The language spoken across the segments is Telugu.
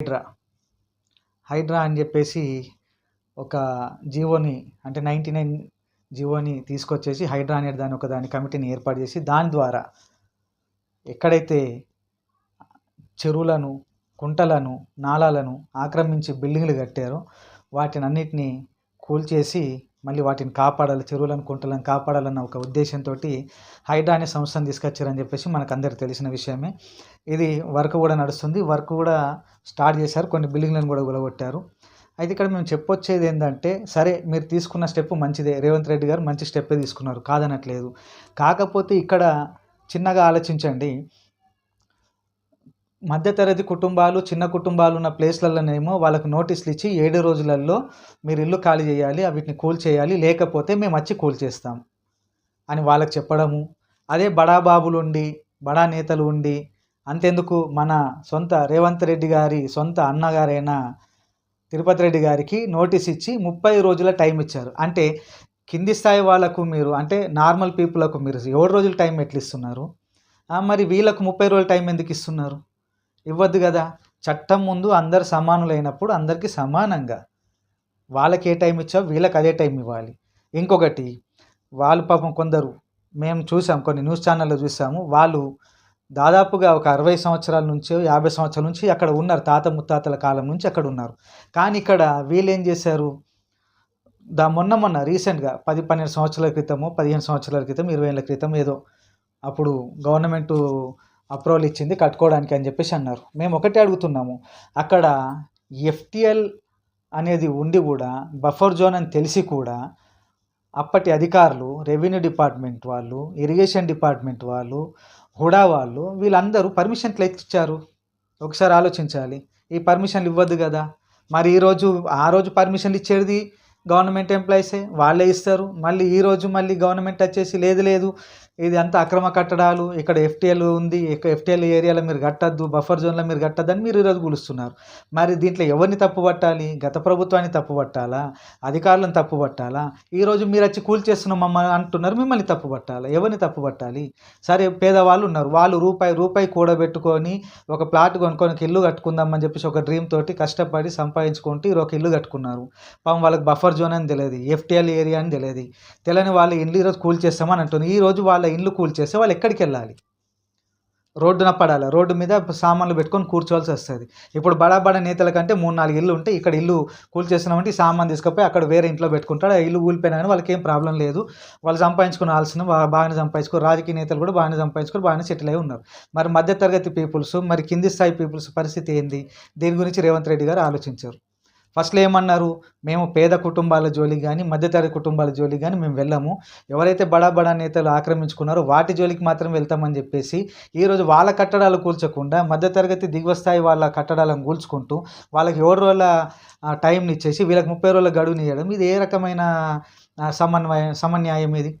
హైడ్రా. హైడ్రా అని చెప్పేసి ఒక జీవోని అంటే నైంటీ నైన్ జీవోని తీసుకొచ్చేసి హైడ్రా అనే దాని ఒక దాని కమిటీని ఏర్పాటు చేసి దాని ద్వారా ఎక్కడైతే చెరువులను కుంటలను నాలాలను ఆక్రమించి బిల్డింగ్లు కట్టారో వాటిని అన్నిటినీ కూల్చేసి మళ్ళీ వాటిని కాపాడాలి చెరువులను కుంటలను కాపాడాలన్న ఒక ఉద్దేశంతో హైడ్రా అనే సంస్థను తీసుకొచ్చారని చెప్పేసి మనకు అందరికి తెలిసిన విషయమే. ఇది వర్క్ కూడా నడుస్తుంది. వర్క్ కూడా స్టార్ట్ చేశారు. కొన్ని బిల్డింగ్లను కూడా కూడగొట్టారు అయితే ఇక్కడ మేము చెప్పొచ్చేది ఏంటంటే సరే మీరు తీసుకున్న స్టెప్ మంచిదే. రేవంత్ రెడ్డి గారు మంచి స్టెప్పే తీసుకున్నారు. కాదనట్లేదు. కాకపోతే ఇక్కడ చిన్నగా ఆలోచించండి. మధ్యతరగతి కుటుంబాలు చిన్న కుటుంబాలు ఉన్న ప్లేస్లలోనేమో వాళ్ళకు నోటీసులు ఇచ్చి ఏడు రోజులలో మీరు ఇల్లు ఖాళీ చేయాలి వీటిని కూల్ చేయాలి లేకపోతే మేము వచ్చి కూల్ చేస్తాం అని వాళ్ళకి చెప్పడము. అదే బడా బాబులు ఉండి బడా నేతలు ఉండి అంతెందుకు మన సొంత రేవంత్ రెడ్డి గారి సొంత అన్నగారైన తిరుపతి రెడ్డి గారికి నోటీస్ ఇచ్చి ముప్పై రోజుల టైం ఇచ్చారు. అంటే కింది స్థాయి వాళ్ళకు మీరు అంటే నార్మల్ పీపుల్కు మీరు ఏడు రోజుల టైం ఎట్లా ఇస్తున్నారు? మరి వీళ్ళకు ముప్పై రోజుల టైం ఎందుకు ఇస్తున్నారు? ఇవ్వద్దు కదా. చట్టం ముందు అందరు సమానులైనప్పుడు అందరికీ సమానంగా. వాళ్ళకి ఏ టైం ఇచ్చావు వీళ్ళకి అదే టైం ఇవ్వాలి. ఇంకొకటి వాళ్ళు పాపం కొందరు మేము చూసాం కొన్ని న్యూస్ ఛానల్లో చూసాము వాళ్ళు దాదాపుగా ఒక అరవై సంవత్సరాల నుంచి యాభై సంవత్సరాల నుంచి అక్కడ ఉన్నారు తాత ముత్తాతల కాలం నుంచి అక్కడ ఉన్నారు. కానీ ఇక్కడ వీళ్ళు ఏం చేశారు? దా మొన్న మొన్న రీసెంట్గా పది పన్నెండు సంవత్సరాల క్రితము పదిహేను సంవత్సరాల క్రితం ఇరవై ఏళ్ళ క్రితం ఏదో అప్పుడు గవర్నమెంట్ అప్రూవల్ ఇచ్చింది కట్టుకోవడానికి అని చెప్పేసి అన్నారు. మేము ఒకటే అడుగుతున్నాము. అక్కడ ఎఫ్టిఎల్ అనేది ఉండి కూడా బఫర్ జోన్ అని తెలిసి కూడా అప్పటి అధికారులు రెవెన్యూ డిపార్ట్మెంట్ వాళ్ళు ఇరిగేషన్ డిపార్ట్మెంట్ వాళ్ళు హుడా వాళ్ళు వీళ్ళందరూ పర్మిషన్లు ఇచ్చారు? ఒకసారి ఆలోచించాలి. ఈ పర్మిషన్లు ఇవ్వద్దు కదా. మరి ఈరోజు ఆ రోజు పర్మిషన్లు ఇచ్చేది గవర్నమెంట్ ఎంప్లాయీసే. వాళ్ళే ఇస్తారు. మళ్ళీ ఈరోజు మళ్ళీ గవర్నమెంట్ వచ్చేసి లేదు లేదు ఇది అంతా అక్రమ కట్టడాలు ఇక్కడ ఎఫ్టీఎల్ ఉంది ఇక్కడ ఎఫ్టీఎల్ ఏరియాలో మీరు కట్టద్దు బఫర్ జోన్లో మీరు కట్టద్దు అని మీరు ఈరోజు గులుస్తున్నారు మరి దీంట్లో ఎవరిని తప్పు పట్టాలి? గత ప్రభుత్వాన్ని తప్పు పట్టాలా? అధికారులను తప్పు పట్టాలా? ఈరోజు మీరు వచ్చి కూల్చేస్తున్నాం మమ్మల్ని అంటున్నారు మిమ్మల్ని తప్పు పట్టాలా? ఎవరిని తప్పుపట్టాలి సరే పేదవాళ్ళు ఉన్నారు. వాళ్ళు రూపాయి రూపాయి కూడబెట్టుకొని ఒక ప్లాట్ కొనుక్కొని ఒక ఇల్లు కట్టుకుందామని చెప్పేసి ఒక డ్రీమ్ తోటి కష్టపడి సంపాదించుకుంటూ ఈరోజు ఒక ఇల్లు కట్టుకున్నారు. పాపం వాళ్ళకి బఫర్ జోన్ అని తెలియదు ఎఫ్టీఎల్ ఏరియా అని తెలియదు. తెలియని వాళ్ళు ఇల్లు ఈరోజు కూల్ చేస్తామని అంటుంది ఈ రోజు వాళ్ళ ఇల్లు కూల్చేస్తే వాళ్ళు ఎక్కడికి వెళ్ళాలి? రోడ్డున పడాలి? రోడ్డు మీద సామాన్లు పెట్టుకొని కూర్చోవాల్సి వస్తుంది. ఇప్పుడు బడా బడా నేతల కంటే మూడు నాలుగు ఇల్లు ఉంటే ఇక్కడ ఇల్లు కూల్చేసినామంటే చేస్తున్నామంటే ఈ సామాన్ తీసుకుపోయి అక్కడ వేరే ఇంట్లో పెట్టుకుంటాడు. ఆ ఇల్లు కూలిపోయినా కానీ వాళ్ళకి ఏం ప్రాబ్లం లేదు. వాళ్ళు సంపాదించుకునాల్సిన బాగానే సంపాదించుకో రాజకీయ నేతలు కూడా బాగానే సంపాదించుకొని బాగానే సెటిల్ అయి ఉన్నారు. మరి మధ్యతరగతి పీపుల్స్ మరి కింది స్థాయి పీపుల్స్ పరిస్థితి ఏంది? దీని గురించి రేవంత్ రెడ్డి గారు ఆలోచించారు. ఫస్ట్లో ఏమన్నారు? మేము పేద కుటుంబాల జోలికి కానీ మధ్యతరగతి కుటుంబాల జోలికి కానీ మేము వెళ్ళాము. ఎవరైతే బడా బడా నేతలు ఆక్రమించుకున్నారో వాటి జోలికి మాత్రం వెళ్తామని చెప్పేసి ఈరోజు వాళ్ళ కట్టడాలు కూల్చకుండా మధ్యతరగతి దిగువ స్థాయి వాళ్ళ కట్టడాలను కూల్చుకుంటూ వాళ్ళకి ఏడు రోజుల టైంని ఇచ్చేసి వీళ్ళకి ముప్పై రోజుల గడువుని ఇవ్వడం ఇది ఏ రకమైన సమన్వయం సమన్యాయం ఇది?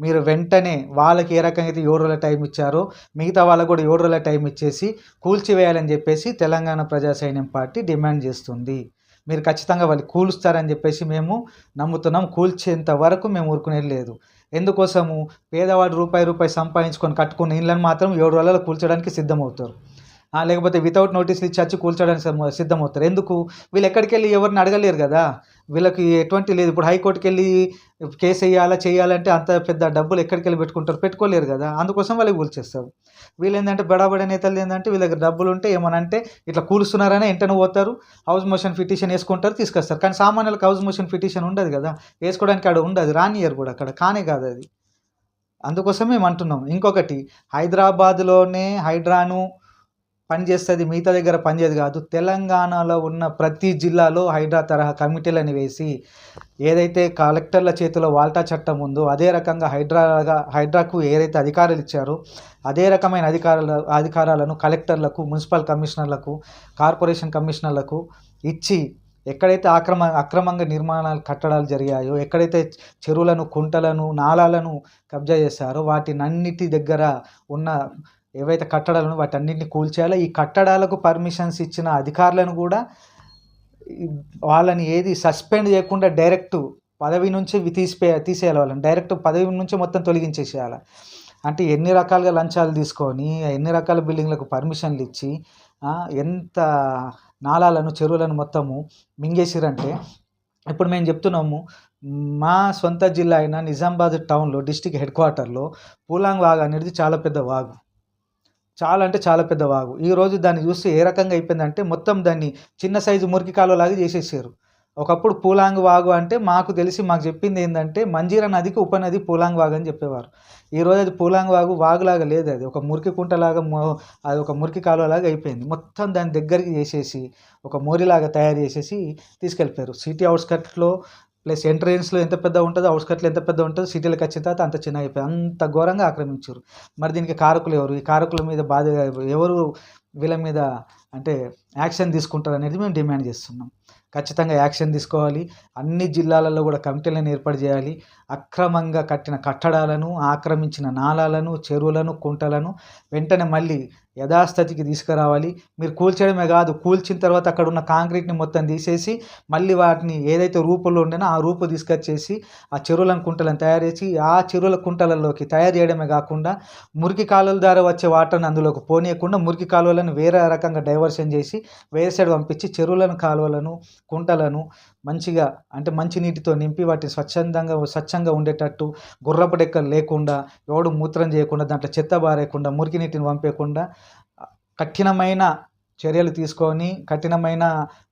మీరు వెంటనే వాళ్ళకి ఏ రకంగా అయితే ఏడు రోజుల టైం ఇచ్చారో మిగతా వాళ్ళకు కూడా ఏడు రోజుల టైం ఇచ్చేసి కూల్చివేయాలని చెప్పేసి తెలంగాణ ప్రజా సైన్యం పార్టీ డిమాండ్ చేస్తుంది. మీరు ఖచ్చితంగా వాళ్ళు కూలుస్తారని చెప్పేసి మేము నమ్ముతున్నాం. కూల్చేంత వరకు మేము ఊరుకునేది లేదు. ఎందుకోసము? పేదవాడు రూపాయి రూపాయి సంపాదించుకొని కట్టుకున్న ఇళ్ళని మాత్రం ఏడు రోజులలో కూల్చడానికి సిద్ధమవుతారు. లేకపోతే వితౌట్ నోటీసులు ఇచ్చి వచ్చి కూల్చడానికి సిద్ధమవుతారు. ఎందుకు? వీళ్ళు ఎక్కడికి వెళ్ళి ఎవరిని అడగలేరు కదా? వీళ్ళకి ఎటువంటి లేదు. ఇప్పుడు హైకోర్టుకి వెళ్ళి కేసు వేయాలా చేయాలంటే అంత పెద్ద డబ్బులు ఎక్కడికి వెళ్ళి పెట్టుకుంటారు? పెట్టుకోలేరు కదా. అందుకోసం వాళ్ళకి కూల్చేస్తారు వీళ్ళు ఏంటంటే బడాబడ నేతలు ఏంటంటే వీళ్ళ దగ్గర డబ్బులు ఉంటే ఏమనంటే ఇట్లా కూలుస్తున్నారని వెంటనే పోతారు. హౌస్ మోషన్ పిటిషన్ వేసుకుంటారు తీసుకొస్తారు. కానీ సామాన్యులకు హౌస్ మోషన్ పిటిషన్ ఉండదు కదా. వేసుకోవడానికి అక్కడ ఉండదు. రానియర్ కూడా అక్కడ. కానే కాదు అది. అందుకోసం మేము అంటున్నాం. ఇంకొకటి హైదరాబాద్లోనే హైడ్రాను పనిచేస్తుంది మిగతా దగ్గర పనిచేయదు కాదు. తెలంగాణలో ఉన్న ప్రతి జిల్లాలో హైడ్రా తరహా కమిటీలని వేసి ఏదైతే కలెక్టర్ల చేతిలో వాల్టా చట్టం ఉందో అదే రకంగా హైడ్రాగా హైడ్రాకు ఏదైతే అధికారాలు ఇచ్చారో అదే రకమైన అధికారాల అధికారాలను కలెక్టర్లకు మున్సిపల్ కమిషనర్లకు కార్పొరేషన్ కమిషనర్లకు ఇచ్చి ఎక్కడైతే ఆక్రమ అక్రమంగా నిర్మాణాలు కట్టడాలు జరిగాయో ఎక్కడైతే చెరువులను కుంటలను నాళాలను కబ్జా చేశారో వాటినన్నిటి దగ్గర ఉన్న ఏవైతే కట్టడాలను వాటన్నిటిని కూల్చేయాలో. ఈ కట్టడాలకు పర్మిషన్స్ ఇచ్చిన అధికారులను కూడా వాళ్ళని ఏది సస్పెండ్ చేయకుండా డైరెక్ట్ పదవి నుంచి తీసిపే తీసేయాలి వాళ్ళని. డైరెక్ట్ పదవి నుంచి మొత్తం తొలగించేసేయాలి. అంటే ఎన్ని రకాలుగా లంచాలు తీసుకొని ఎన్ని రకాల బిల్డింగ్లకు పర్మిషన్లు ఇచ్చి ఎంత నాళాలను చెరువులను మొత్తము మింగేసిరంటే ఇప్పుడు మేము చెప్తున్నాము మా సొంత జిల్లా అయిన నిజామాబాద్ టౌన్లో డిస్టిక్ హెడ్ క్వార్టర్లో పూలాంగ్ వాగు అనేది చాలా పెద్ద వాగు. చాలా అంటే చాలా పెద్ద వాగు. ఈరోజు దాన్ని చూస్తే ఏ రకంగా అయిపోయిందంటే మొత్తం దాన్ని చిన్న సైజు మురికి కాలువలాగా చేసేసారు. ఒకప్పుడు పూలాంగ్ వాగు అంటే మాకు తెలిసి మాకు చెప్పింది ఏంటంటే మంజీరా నదికి ఉపనది పూలాంగ్ వాగు అని చెప్పేవారు. ఈరోజు అది పూలాంగ్ వాగు వాగులాగా లేదు అది. ఒక మురికి కుంటలాగా అది ఒక మురికి కాలువలాగా అయిపోయింది. మొత్తం దాని దగ్గరికి చేసేసి ఒక మోరిలాగా తయారు చేసేసి తీసుకెళ్ళిపోయారు. సిటీ అవుట్స్కట్లో ప్లస్ ఎంట్రెన్స్లో ఎంత పెద్ద ఉంటుందో అవుట్స్కట్లో ఎంత పెద్ద ఉంటుందో సిటీలకు వచ్చిన తర్వాత అంత చిన్న అయిపోయింది అంత ఘోరంగా ఆక్రమించారు. మరి దీనికి కారకులు ఎవరు? ఈ కారకుల మీద బాధ ఎవరు వీళ్ళ మీద అంటే యాక్షన్ తీసుకుంటారు అనేది మేము డిమాండ్ చేస్తున్నాం. ఖచ్చితంగా యాక్షన్ తీసుకోవాలి. అన్ని జిల్లాలలో కూడా కమిటీలను ఏర్పాటు చేయాలి. అక్రమంగా కట్టిన కట్టడాలను ఆక్రమించిన నాళాలను చెరువులను కుంటలను వెంటనే మళ్ళీ యథాస్థితికి తీసుకురావాలి. మీరు కూల్చడమే కాదు కూల్చిన తర్వాత అక్కడ ఉన్న కాంక్రీట్ని మొత్తం తీసేసి మళ్ళీ వాటిని ఏదైతే రూపంలో ఉండేనో ఆ రూపు తీసుకొచ్చేసి ఆ చెరువులను కుంటలను తయారు చేసి ఆ చెరువుల కుంటలలోకి తయారు చేయడమే కాకుండా మురికి కాలువల ద్వారా వచ్చే వాటర్ని అందులోకి పోనీయకుండా మురికి కాలువలను వేరే రకంగా డైవర్షన్ చేసి వేరే సైడ్ పంపించి చెరువులను కాలువలను కుంటలను మంచిగా అంటే మంచి నీటితో నింపి వాటిని స్వచ్ఛందంగా స్వచ్ఛంగా ఉండేటట్టు గుర్రపు డెక్కలు లేకుండా ఎవడు మూత్రం చేయకుండా దాంట్లో చెత్త బారేయకుండా మురికి నీటిని పంపేయకుండా కఠినమైన చర్యలు తీసుకొని కఠినమైన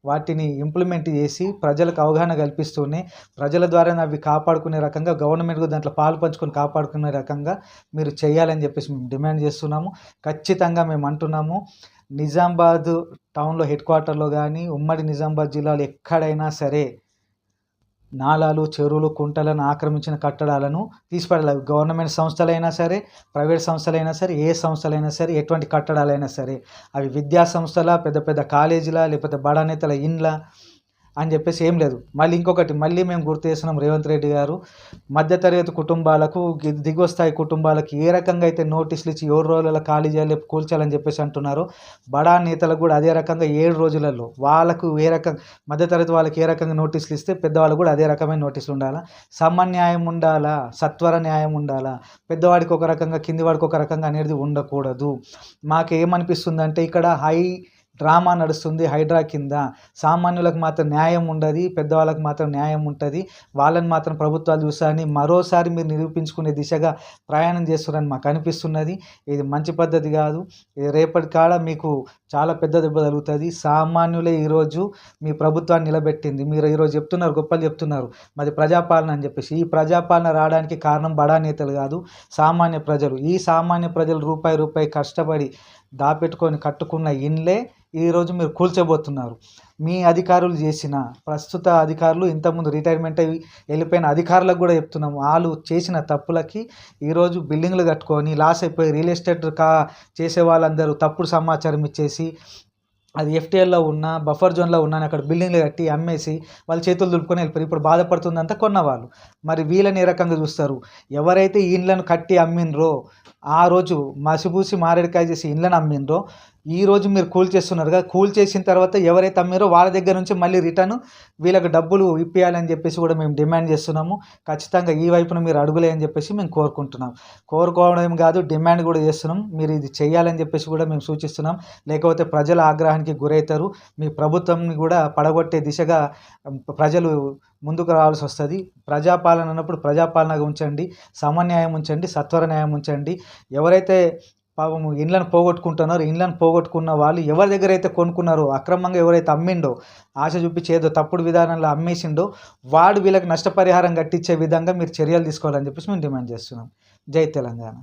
వాటిని ఇంప్లిమెంట్ చేసి ప్రజలకు అవగాహన కల్పిస్తూనే ప్రజల ద్వారా అవి కాపాడుకునే రకంగా గవర్నమెంట్ దాంట్లో పాలు పంచుకొని కాపాడుకునే రకంగా మీరు చేయాలని చెప్పేసి మేము డిమాండ్ చేస్తున్నాము. ఖచ్చితంగా మేము అంటున్నాము. నిజామాబాద్ టౌన్లో హెడ్ క్వార్టర్లో కానీ ఉమ్మడి నిజామాబాద్ జిల్లాలో ఎక్కడైనా సరే నాలాలు చెరువులు కుంటలను ఆక్రమించిన కట్టడాలను తీసిపడాలి. గవర్నమెంట్ సంస్థలైనా సరే ప్రైవేట్ సంస్థలైనా సరే ఏ సంస్థలైనా సరే ఎటువంటి కట్టడాలైనా సరే అవి విద్యా సంస్థల పెద్ద పెద్ద కాలేజీల లేకపోతే బడా నేతల ఇండ్ల అని చెప్పేసి ఏం లేదు. మళ్ళీ ఇంకొకటి మళ్ళీ మేము గుర్తు చేస్తున్నాం రేవంత్ రెడ్డి గారు మధ్యతరగతి కుటుంబాలకు దిగువస్థాయి దిగువ స్థాయి కుటుంబాలకు ఏ రకంగా అయితే నోటీసులు ఇచ్చి ఏడు రోజుల ఖాళీ చేయాలి కూల్చాలని చెప్పేసి అంటున్నారో బడా నేతలకు కూడా అదే రకంగా ఏడు రోజులలో వాళ్ళకు ఏ రకంగా మధ్యతరగతి వాళ్ళకి ఏ రకంగా నోటీసులు ఇస్తే పెద్దవాళ్ళు కూడా అదే రకమైన నోటీసులు ఉండాలా? సమన్యాయం ఉండాలా? సత్వర న్యాయం ఉండాలా? పెద్దవాడికి ఒక రకంగా కిందివాడికి ఒక రకంగా అనేది ఉండకూడదు. మాకు ఏమనిపిస్తుందంటే ఇక్కడ హై డ్రామా నడుస్తుంది హైడ్రా కింద. సామాన్యులకు మాత్రం న్యాయం ఉండదు పెద్దవాళ్ళకి మాత్రం న్యాయం ఉంటుంది. వాళ్ళని మాత్రం ప్రభుత్వాలు చూసారని మరోసారి మీరు నిరూపించుకునే దిశగా ప్రయాణం చేస్తున్నారని మాకు అనిపిస్తున్నది. ఇది మంచి పద్ధతి కాదు. ఇది రేపటి కాడ మీకు చాలా పెద్ద దెబ్బ తగులుతుంది. సామాన్యులే ఈరోజు మీ ప్రభుత్వాన్ని నిలబెట్టింది. మీరు ఈరోజు చెప్తున్నారు గొప్పలు చెప్తున్నారు. మాది ప్రజాపాలన అని చెప్పేసి ఈ ప్రజాపాలన రావడానికి కారణం బడా నేతలు కాదు సామాన్య ప్రజలు. ఈ సామాన్య ప్రజలు రూపాయి రూపాయి కష్టపడి దాపెట్టుకొని కట్టుకున్న ఇండ్లే ఈరోజు మీరు కూల్చబోతున్నారు. మీ అధికారులు చేసిన ప్రస్తుత అధికారులు ఇంతకుముందు రిటైర్మెంట్ అయ్యి వెళ్ళిపోయిన అధికారులకు కూడా చెప్తున్నాము. వాళ్ళు చేసిన తప్పులకి ఈరోజు బిల్డింగ్లు కట్టుకొని లాస్ అయిపోయి రియల్ ఎస్టేట్ కా చేసే వాళ్ళందరూ తప్పుడు సమాచారం ఇచ్చేసి అది ఎఫ్టీఎల్లో ఉన్న బఫర్ జోన్లో ఉన్న అక్కడ బిల్డింగ్లు కట్టి అమ్మేసి వాళ్ళ చేతులు దులుపుకొని వెళ్ళిపోయారు ఇప్పుడు బాధపడుతుందంతా కొన్నవాళ్ళు. మరి వీళ్ళని ఏ రకంగా చూస్తారు? ఎవరైతే ఈ ఇండ్లను కట్టి అమ్మినరో ఆ రోజు మసిబూసి మారేడుకాయ చేసి ఇండ్లను అమ్మినరో ఈ రోజు మీరు కూల్ చేస్తున్నారు కదా కూల్ చేసిన తర్వాత ఎవరైతే అమ్మారో వాళ్ళ దగ్గర నుంచి మళ్ళీ రిటర్న్ వీళ్ళకి డబ్బులు ఇప్పియాలని చెప్పేసి కూడా మేము డిమాండ్ చేస్తున్నాము. ఖచ్చితంగా ఈ వైపున మీరు అడుగులే అని చెప్పేసి మేము కోరుకుంటున్నాం. కోరుకోవడం కాదు డిమాండ్ కూడా చేస్తున్నాం. మీరు ఇది చేయాలని చెప్పేసి కూడా మేము సూచిస్తున్నాం. లేకపోతే ప్రజల ఆగ్రహానికి గురవుతారు. మీ ప్రభుత్వంని కూడా పడగొట్టే దిశగా ప్రజలు ముందుకు రావాల్సి వస్తుంది. ప్రజాపాలన అన్నప్పుడు ప్రజాపాలనగా ఉంచండి. సమన్యాయం ఉంచండి. సత్వర న్యాయం ఉంచండి. ఎవరైతే పాపం ఇండ్లను పోగొట్టుకుంటున్నారు. ఇండ్లను పోగొట్టుకున్న వాళ్ళు ఎవరి దగ్గర అయితే కొనుక్కున్నారో అక్రమంగా ఎవరైతే అమ్మిండో ఆశ చూపించేదో తప్పుడు విధానంలో అమ్మేసిండో వాడు వీళ్ళకి నష్టపరిహారం కట్టించే విధంగా మీరు చర్యలు తీసుకోవాలని చెప్పేసి మేము డిమాండ్ చేస్తున్నాం. జై తెలంగాణ.